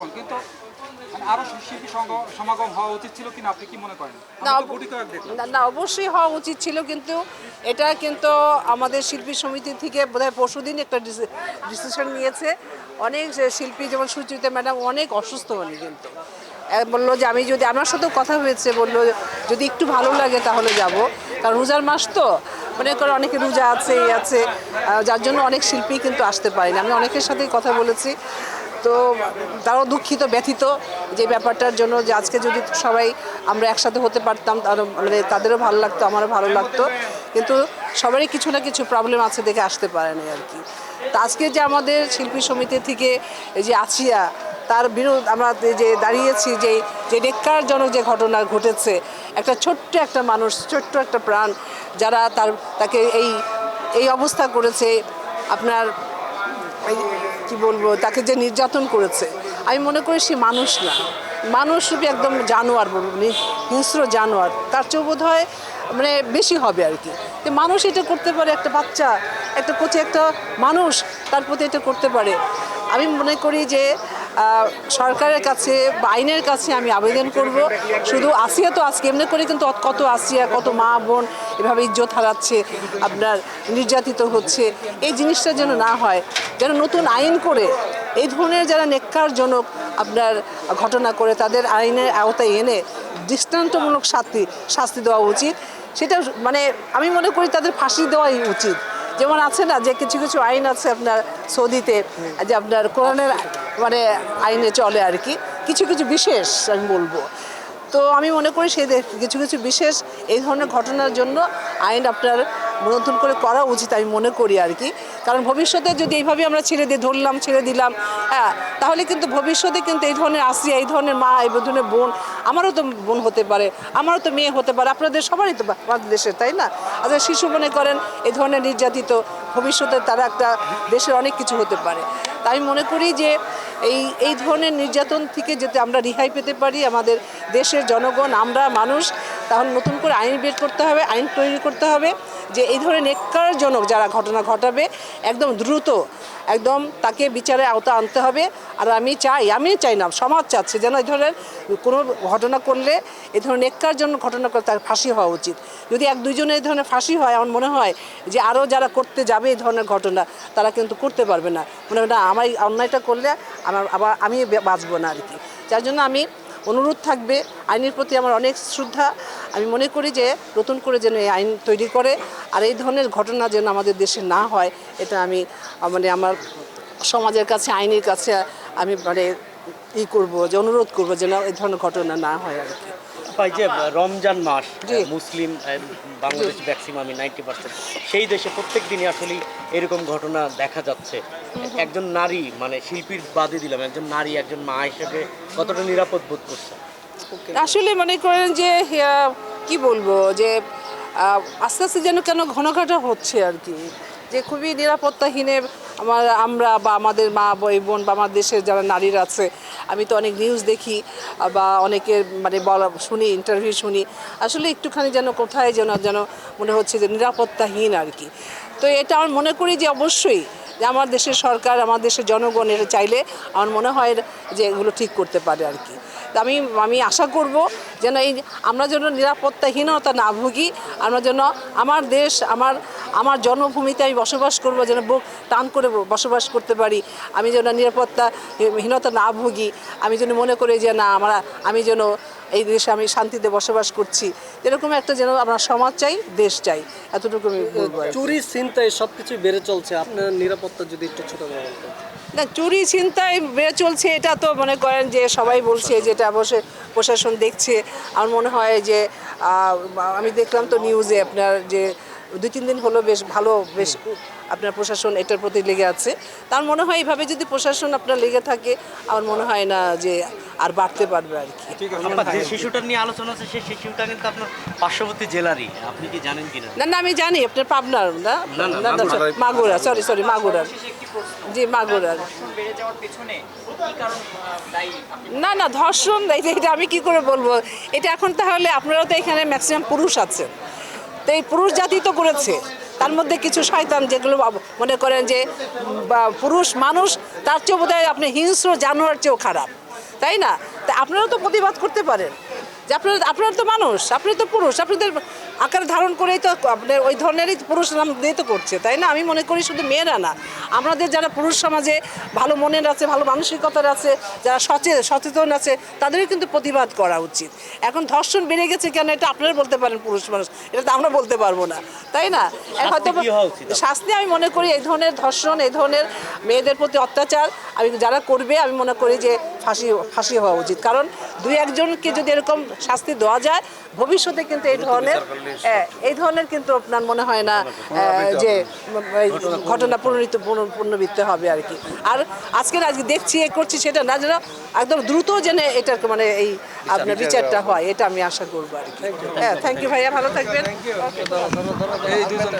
কিন্তু মানে আরও শিল্পী সমাগম হওয়া উচিত ছিল কিনা আপনি কি মনে করেন? না, আমরা তো অব- গুটি কয়েক দেখলাম। না না অবশ্যই হওয়া উচিত ছিল কিন্তু এটা কিন্তু আমাদের শিল্পী সমিতি থেকে বোধহয় পরশুদিন একটা ডিসিশন নিয়েছে। অনেক শিল্পী যেমন সুচিতা ম্যাডাম অনেক অসুস্থ উনি কিন্তু। বলল যে আমি যদি আমার সাথেও কথা হয়েছে বলল যদি একটু ভালো লাগে তাহলে যাব। কারণ রোজার মাস তো। মনে করে অনেকে রোজা আছে এই আছে। যার জন্য অনেক শিল্পী কিন্তু আসতে পারেনি। আমি অনেকের সাথেই কথা বলেছি। তো তারাও দুঃখিত, ব্যথিত যে ব্যাপারটার জন্য যে আজকে যদি সবাই আমরা একসাথে হতে পারতাম মানে তাদেরও ভালো লাগতো, আমারও ভালো লাগতো। কিন্তু সবারই কিছু না কিছু প্রবলেম আছে দেখে আসতে পারেনি আর কি। তো আজকে যে আমাদের শিল্পী সমিতি থেকে যে আছিয়া তার বিরোধ আমরা যে দাঁড়িয়েছি, যে যে নেককারজনক যে ঘটনা ঘটেছে, একটা ছোট্ট একটা মানুষ, ছোট্ট একটা প্রাণ যারা তার, তাকে এই এই অবস্থা করেছে, আপনার কি বলব, তাকে যে নির্যাতন করেছে, আমি মনে করি সে মানুষ না। মানুষ রূপে একদম জানোয়ার বলব হিংস্র জানোয়ার। তার চেয়েও বোধ হয় মানে বেশি হবে আর কি। মানুষ এটা করতে পারে, একটা বাচ্চা, একটা কোচে একটা মানুষ, তার প্রতি এটা করতে পারে। আমি মনে করি যে সরকারের কাছে বা আইনের কাছে আমি আবেদন করব। শুধু আসিয়া তো আজকে, এমনি করে কিন্তু কত আসিয়া, কত মা, বোন এভাবে ইজ্জত হারাচ্ছে, আপনার নির্যাতিত হচ্ছে। এই জিনিসটা যেন না হয়, যেন নতুন আইন করে এই ধরনের যারা নেককারজনক আপনার ঘটনা করে, তাদের আইনের আওতায় এনে দৃষ্টান্তমূলক শাস্তি শাস্তি দেওয়া উচিত। সেটা মানে আমি মনে করি তাদের ফাঁসি দেওয়াই উচিত। যেমন আছে না, যে কিছু কিছু আইন আছে আপনার সৌদিতে, যে আপনার কোরআনের মানে আইনে চলে আর কি। কিছু কিছু বিশেষ আমি বলব। তো আমি মনে করি সেই কিছু কিছু বিশেষ এই ধরনের ঘটনার জন্য আইন আপনার নতুন করে করা উচিত আমি মনে করি আর কি। কারণ ভবিষ্যতে যদি এইভাবে আমরা ছেড়ে দিয়ে ধরলাম, ছেড়ে দিলাম হ্যাঁ তাহলে কিন্তু ভবিষ্যতে কিন্তু এই ধরনের আসিয়া এই ধরনের মা, এই ধরনের বোন, আমারও তো বোন হতে পারে, আমারও তো মেয়ে হতে পারে, আপনাদের সবারই তো আমাদের দেশের তাই না? আচ্ছা শিশু মনে করেন, এই ধরনের নির্যাতিত ভবিষ্যতে তারা একটা দেশের অনেক কিছু হতে পারে। তাই আমি মনে করি যে এই এই ধরনের নির্যাতন থেকে যাতে আমরা রেহাই পেতে পারি আমাদের দেশের জনগণ, আমরা মানুষ তাহলে নতুন করে আইন বের করতে হবে, আইন তৈরি করতে হবে যে এই ধরনের নেককারজনক যারা ঘটনা ঘটাবে, একদম দ্রুত একদম তাকে বিচারের আওতা আনতে হবে। আর আমি চাই আমি চাই না, সমাজ চাচ্ছে যেন এই ধরনের কোনো ঘটনা করলে এই ধরনের নেককার জন্য ঘটনা করে তার ফাঁসি হওয়া উচিত। যদি এক দুজনের এই ধরনের ফাঁসি হয়, আমার মনে হয় যে আরও যারা করতে যাবে এই ধরনের ঘটনা, তারা কিন্তু করতে পারবে না। মনে হয় না আমার অন্যায়টা করলে আমার আবার আমি বাঁচবো না আর কি। যার জন্য আমি অনুরোধ থাকবে। আইনের প্রতি আমার অনেক শ্রদ্ধা। আমি মনে করি যে নতুন করে যেন এই আইন তৈরি করে আর এই ধরনের ঘটনা যেন আমাদের দেশে না হয় এটা আমি মানে আমার সমাজের কাছে আইনের কাছে আমি মানে ই করব যে অনুরোধ করব যেন এই ধরনের ঘটনা না হয় আর কি। ভাই যে রমজান মাস। মুসলিম বাংলাদেশ ম্যাক্সিমামই নাইনটি পার্সেন্ট সেই দেশে প্রত্যেক দিনই আসলে এরকম ঘটনা দেখা যাচ্ছে। একজন নারী মানে শিল্পীর বাদে দিলাম একজন নারী একজন মা হিসেবে কতটা নিরাপদ বোধ করছে আসলে মনে করেন যে কি বলব যে আস্তে আস্তে যেন কেন ঘনঘটা হচ্ছে আর কি। যে খুবই নিরাপত্তাহীনে আমার আমরা বা আমাদের মা বই বোন বা আমার দেশের যারা নারীরা আছে আমি তো অনেক নিউজ দেখি বা অনেকের মানে বলা শুনি ইন্টারভিউ শুনি। আসলে একটুখানি যেন কোথায় যেন যেন মনে হচ্ছে যে নিরাপত্তাহীন আর কি। তো এটা আমার মনে করি যে অবশ্যই যে আমার দেশের সরকার, আমার দেশের জনগণ এটা চাইলে আমার মনে হয় যে এগুলো ঠিক করতে পারে আর কি। আমি আমি আশা করব যেন এই আমরা যেন নিরাপত্তাহীনতা না ভুগি, আমরা যেন আমার দেশ, আমার আমার জন্মভূমিতে আমি বসবাস করব, যেন বুক টান করে বসবাস করতে পারি, আমি যেন নিরাপত্তাহীনতা না ভুগি, আমি যেন মনে করি যে না, আমরা, আমি যেন এই দেশে আমি শান্তিতে বসবাস করছি। এরকম একটা যেন আমরা সমাজ চাই দেশ চাই। এতটুকু আমি। চুরি ছিনতাই সবকিছু বেড়ে চলছে। আপনার নিরাপত্তা যদি একটু ছোট বলতেন না চুরি ছিনতাই বেড়ে চলছে এটা তো মনে করেন যে সবাই বলছে যেটা বসে প্রশাসন দেখছে। আমার মনে হয় যে আমি দেখলাম তো নিউজে আপনার যে দুই তিন দিন হলো বেশ ভালো বেশ আপনার প্রশাসন এটার প্রতি লেগে আছে। তার মনে হয় এইভাবে যদি প্রশাসন আপনার লেগে থাকে আমার মনে হয় না যে আর বাড়তে পারবে আর কি। যে শিশুটার নিয়ে আলোচনা আছে সেই শিশুটা কিন্তু আপনার পার্শ্ববর্তী জেলারই। আপনি কি জানেন কিনা? না না আমি জানি আপনার পাবনার না? না, না না মাগুরা। সরি সরি মাগুরার। জি মাগুরার। না না ধর্ষণ এটা আমি কি করে বলব? এটা এখন তাহলে আপনারাও তো এখানে ম্যাক্সিমাম পুরুষ আছেন। তো এই পুরুষ জাতি তো করেছে। তার মধ্যে কিছু শয়তান যেগুলো মনে করেন যে বা পুরুষ মানুষ তার চেয়েও বোধহয় আপনি হিংস্র জানোয়ার চেয়েও খারাপ। তাই না? তা আপনারাও তো প্রতিবাদ করতে পারেন। যে আপনারা আপনারা তো মানুষ, আপনি তো পুরুষ আপনাদের আকার ধারণ করেই তো আপনার ওই ধরনেরই পুরুষ নাম দিয়ে তো করছে তাই না? আমি মনে করি শুধু মেয়েরা না। আমাদের যারা পুরুষ সমাজে ভালো মনের আছে ভালো মানসিকতার আছে যারা সচে সচেতন আছে তাদেরও কিন্তু প্রতিবাদ করা উচিত। এখন ধর্ষণ বেড়ে গেছে কেন? এটা আপনারা বলতে পারেন পুরুষ মানুষ। এটা তো আমরা বলতে পারব না তাই না? হয়তো? শাস্তি আমি মনে করি এই ধরনের ধর্ষণ এই ধরনের মেয়েদের প্রতি অত্যাচার আমি যারা করবে আমি মনে করি যে ফাঁসি ফাঁসি হওয়া উচিত। কারণ দুই একজনকে যদি এরকম শাস্তি দেওয়া যায় ভবিষ্যতে কিন্তু এই ধরনের এই ধরনের কিন্তু আপনার মনে হয় না যে ঘটনা পুনরিত পুনর- পুনরাবৃত্তি হবে আর কি। আর আজকে আজকে দেখছি এ করছি সেটা না যেন একদম দ্রুত যেন এটার মানে এই আপনার বিচারটা হয় এটা আমি আশা করব আর কি। হ্যাঁ থ্যাংক ইউ ভাইয়া ভালো থাকবেন। এই দুজন